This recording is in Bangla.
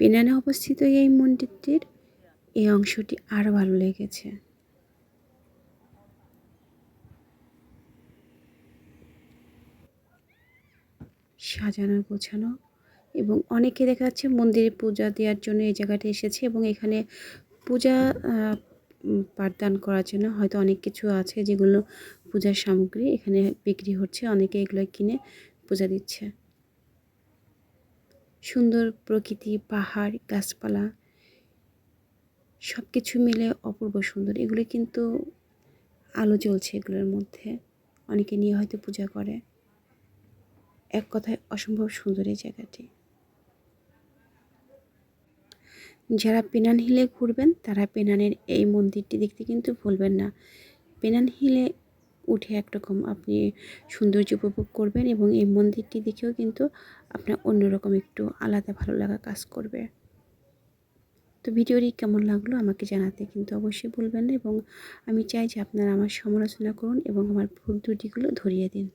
পেনানে অবস্থিত এই মন্দিরটির এই অংশটি আরও ভালো লেগেছে। সাজানো, গোছানো এবং অনেকে দেখা যাচ্ছে মন্দিরে পূজা দেওয়ার জন্য এই জায়গাটা এসেছে এবং এখানে পূজা পাঠদান করার জন্য হয়তো অনেক কিছু আছে যেগুলো পূজার সামগ্রী এখানে বিক্রি হচ্ছে। অনেকে এগুলো কিনে পূজা দিচ্ছে। সুন্দর প্রকৃতি, পাহাড়, গাছপালা সব কিছু মিলে অপূর্ব সুন্দর। এগুলো কিন্তু আলো জ্বলছে এগুলোর মধ্যে। অনেকে নিয়ে হয়তো পূজা করে। এক কথায় অসম্ভব সুন্দর এই জায়গাটি। যারা পেনান হিলে ঘুরবেন, তারা পেনানের এই মন্দিরটি দেখতে কিন্তু ভুলবেন না। পেনান হিলে উঠে একরকম আপনি সৌন্দর্য উপভোগ করবেন এবং এই মন্দিরটি দেখেও কিন্তু আপনার অন্যরকম একটু আলাদা ভালো লাগা কাজ করবে। তো ভিডিওটি কেমন লাগল আমাকে জানাতে কিন্তু অবশ্যই বলবেন না এবং আমি চাই যে আপনারা আমার সমালোচনা করুন এবং আমার ভুল ত্রুটিগুলো ধরিয়ে দিন।